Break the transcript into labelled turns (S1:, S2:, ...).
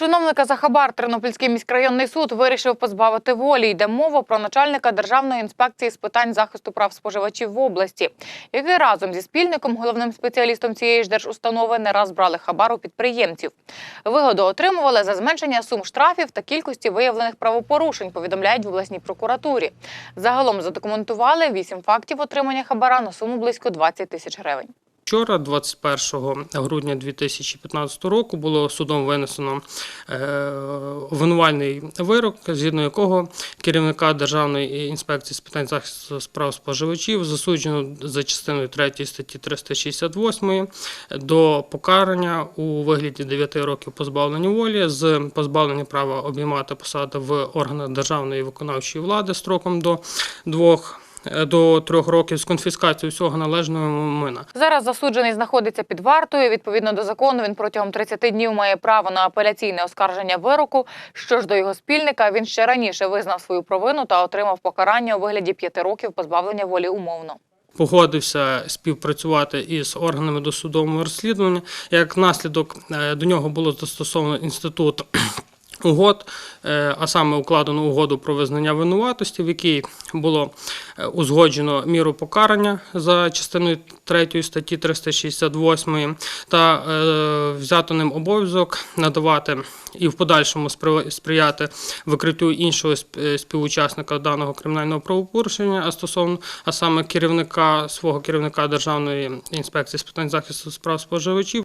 S1: Чиновника за хабар Тернопільський міськрайонний суд вирішив позбавити волі. Йде мова про начальника Державної інспекції з питань захисту прав споживачів в області, який разом зі спільником, головним спеціалістом цієї ж держустанови, не раз брали хабар у підприємців. Вигоду отримували за зменшення сум штрафів та кількості виявлених правопорушень, повідомляють в обласній прокуратурі. Загалом задокументували вісім фактів отримання хабара на суму близько 20 тисяч гривень.
S2: Вчора, 21 грудня 2015 року, було судом винесено е, обвинувальний вирок, згідно якого керівника Державної інспекції з питань захисту справ споживачів засуджено за частиною 3 статті 368 до покарання у вигляді 9 років позбавлення волі з позбавлення права обіймати посади в органах державної виконавчої влади строком до двох. Е, До трьох років з конфіскацією всього належного мина.
S1: Зараз засуджений знаходиться під вартою. Відповідно до закону, він протягом 30 днів має право на апеляційне оскарження вироку. Що ж до його спільника, він ще раніше визнав свою провину та отримав покарання у вигляді 5 років позбавлення волі умовно.
S2: Погодився співпрацювати із органами досудового розслідування. Як наслідок е, до нього було застосовано інститут. Угод, е, а саме укладено угоду про визнання винуватості, в якій було е, узгоджено міру покарання за частиною 3 статті 368 та е, взято ним обов'язок надавати і в подальшому спри- сприяти викриттю іншого сп- співучасника даного кримінального правопорушення, а стосовно, а саме керівника свого керівника Державної інспекції з питань захисту справ споживачів.